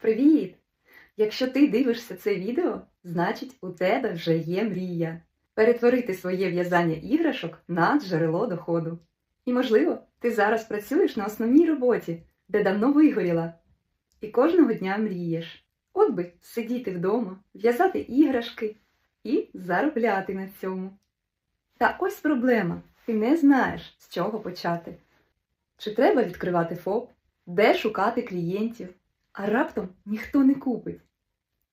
Привіт! Якщо ти дивишся це відео, значить у тебе вже є мрія перетворити своє в'язання іграшок на джерело доходу. І, можливо, ти зараз працюєш на основній роботі, де давно вигоріла, і кожного дня мрієш. От би сидіти вдома, в'язати іграшки і заробляти на цьому. Та ось проблема: ти не знаєш, з чого почати. Чи треба відкривати ФОП, де шукати клієнтів, а раптом ніхто не купить.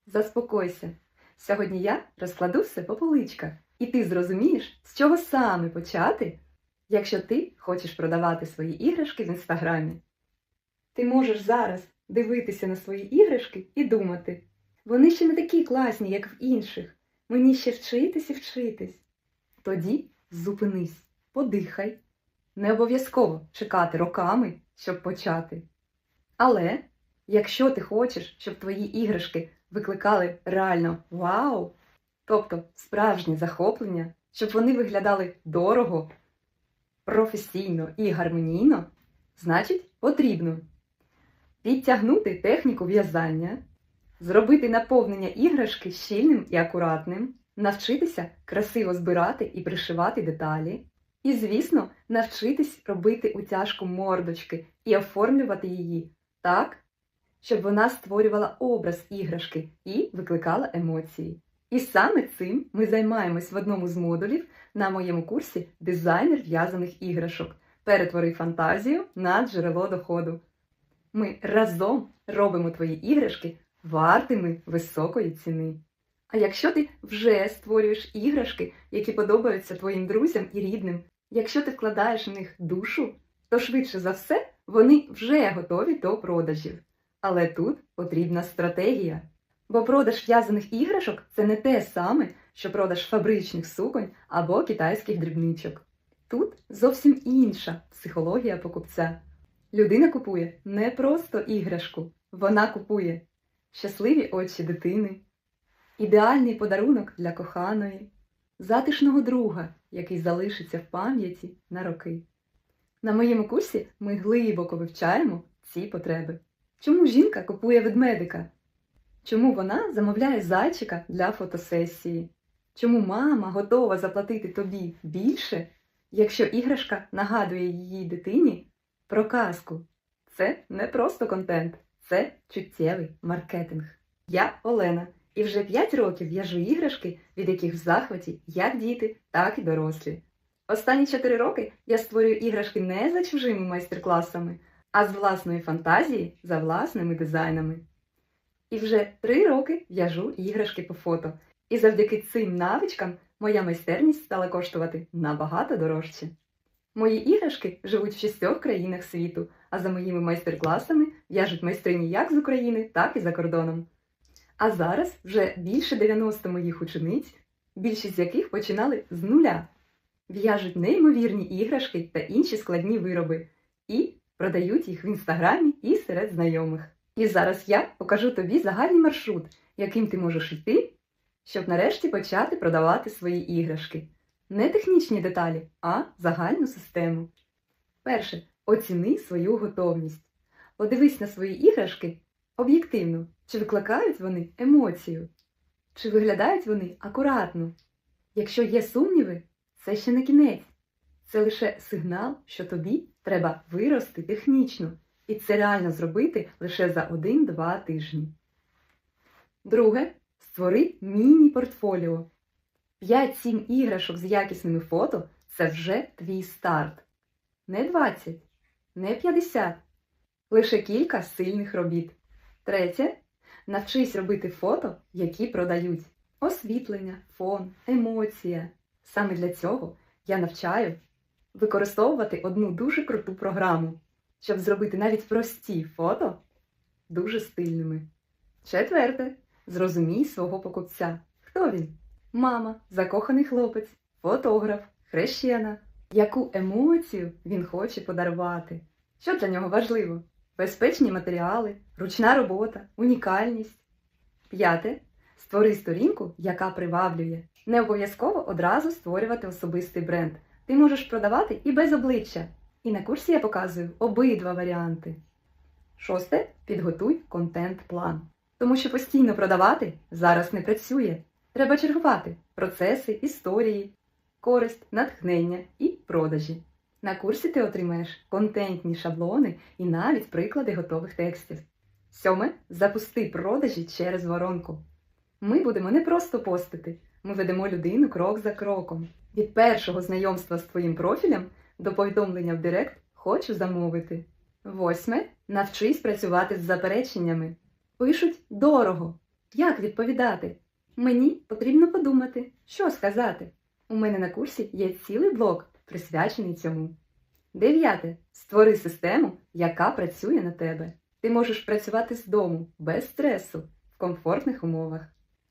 Заспокойся. Сьогодні я розкладу все по поличках, і ти зрозумієш, з чого саме почати, якщо ти хочеш продавати свої іграшки в інстаграмі. Ти можеш зараз дивитися на свої іграшки і думати, вони ще не такі класні, як в інших. Мені ще вчитись і вчитись. Тоді зупинись, подихай. Не обов'язково чекати роками, щоб почати. Але якщо ти хочеш, щоб твої іграшки викликали реально вау, тобто справжнє захоплення, щоб вони виглядали дорого, професійно і гармонійно, значить потрібно підтягнути техніку в'язання, зробити наповнення іграшки щільним і акуратним, навчитися красиво збирати і пришивати деталі. І, звісно, навчитись робити утяжку мордочки і оформлювати її так, щоб вона створювала образ іграшки і викликала емоції. І саме цим ми займаємось в одному з модулів на моєму курсі Дизайнер в'язаних іграшок. Перетвори фантазію на джерело доходу. Ми разом робимо твої іграшки вартими високої ціни. А якщо ти вже створюєш іграшки, які подобаються твоїм друзям і рідним, якщо ти вкладаєш в них душу, то швидше за все вони вже готові до продажів. Але тут потрібна стратегія. Бо продаж в'язаних іграшок це не те саме, що продаж фабричних суконь або китайських дрібничок. Тут зовсім інша психологія покупця. Людина купує не просто іграшку, вона купує щасливі очі дитини, ідеальний подарунок для коханої, затишного друга, який залишиться в пам'яті на роки. На моєму курсі ми глибоко вивчаємо ці потреби. Чому жінка купує ведмедика? Чому вона замовляє зайчика для фотосесії? Чому мама готова заплатити тобі більше, якщо іграшка нагадує її дитині про казку? Це не просто контент, це чуттєвий маркетинг. Я Олена, і вже 5 років в'яжу іграшки, від яких в захваті як діти, так і дорослі. Останні 4 роки я створюю іграшки не за чужими майстер-класами, а з власної фантазії за власними дизайнами. І вже 3 роки в'яжу іграшки по фото. І завдяки цим навичкам моя майстерність стала коштувати набагато дорожче. Мої іграшки живуть в шістьох країнах світу, а за моїми майстер-класами в'яжуть майстрині як з України, так і за кордоном. А зараз вже більше 90 моїх учениць, більшість з яких починали з нуля, в'яжуть неймовірні іграшки та інші складні вироби і продають їх в інстаграмі і серед знайомих. І зараз я покажу тобі загальний маршрут, яким ти можеш йти, щоб нарешті почати продавати свої іграшки. Не технічні деталі, а загальну систему. Перше, оціни свою готовність. Подивись на свої іграшки об'єктивно, чи викликають вони емоцію, чи виглядають вони акуратно. Якщо є сумніви, це ще не кінець. Це лише сигнал, що тобі треба вирости технічно, і це реально зробити лише за 1-2 тижні. Друге, створи міні-портфоліо. 5-7 іграшок з якісними фото це вже твій старт. Не 20, не 50, лише кілька сильних робіт. Третє. Навчись робити фото, які продають. Освітлення, фон, емоція. Саме для цього я навчаю використовувати одну дуже круту програму, щоб зробити навіть прості фото дуже стильними. Четверте. Зрозумій свого покупця. Хто він? Мама, закоханий хлопець, фотограф, хрещена. Яку емоцію він хоче подарувати? Що для нього важливо? Безпечні матеріали, ручна робота, унікальність. П'яте. Створи сторінку, яка приваблює. Не обов'язково одразу створювати особистий бренд. Ти можеш продавати і без обличчя. І на курсі я показую обидва варіанти. Шосте підготуй контент-план. Тому що постійно продавати зараз не працює. Треба чергувати процеси, історії, користь, натхнення і продажі. На курсі ти отримаєш контентні шаблони і навіть приклади готових текстів. Сьоме запусти продажі через воронку. Ми будемо не просто постити, ми ведемо людину крок за кроком. Від першого знайомства з твоїм профілем до повідомлення в Директ хочу замовити. Восьме навчись працювати з запереченнями. Пишуть дорого. Як відповідати? Мені потрібно подумати, що сказати. У мене на курсі є цілий блок, присвячений цьому. Дев'яте. Створи систему, яка працює на тебе. Ти можеш працювати з дому без стресу, в комфортних умовах.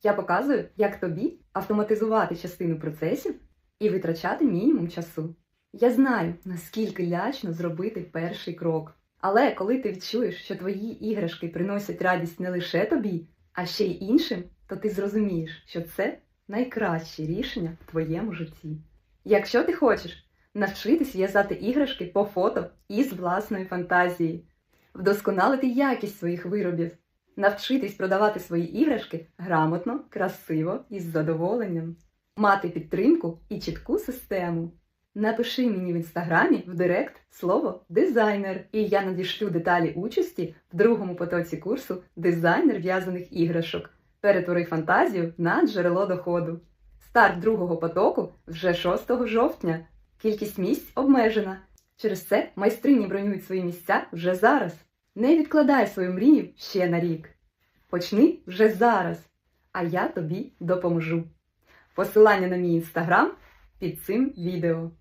Я показую, як тобі автоматизувати частину процесів і витрачати мінімум часу. Я знаю, наскільки лячно зробити перший крок. Але коли ти відчуєш, що твої іграшки приносять радість не лише тобі, а ще й іншим, то ти зрозумієш, що це найкраще рішення в твоєму житті. Якщо ти хочеш навчитись в'язати іграшки по фото із власної фантазії, вдосконалити якість своїх виробів, навчитись продавати свої іграшки грамотно, красиво і з задоволенням, мати підтримку і чітку систему. Напиши мені в інстаграмі в директ слово дизайнер, і я надішлю деталі участі в другому потоці курсу Дизайнер в'язаних іграшок. Перетвори фантазію на джерело доходу. Старт другого потоку вже 6 жовтня. Кількість місць обмежена. Через це майстрині бронюють свої місця вже зараз. Не відкладай свою мрію ще на рік. Почни вже зараз, а я тобі допоможу. Посилання на мій інстаграм під цим відео.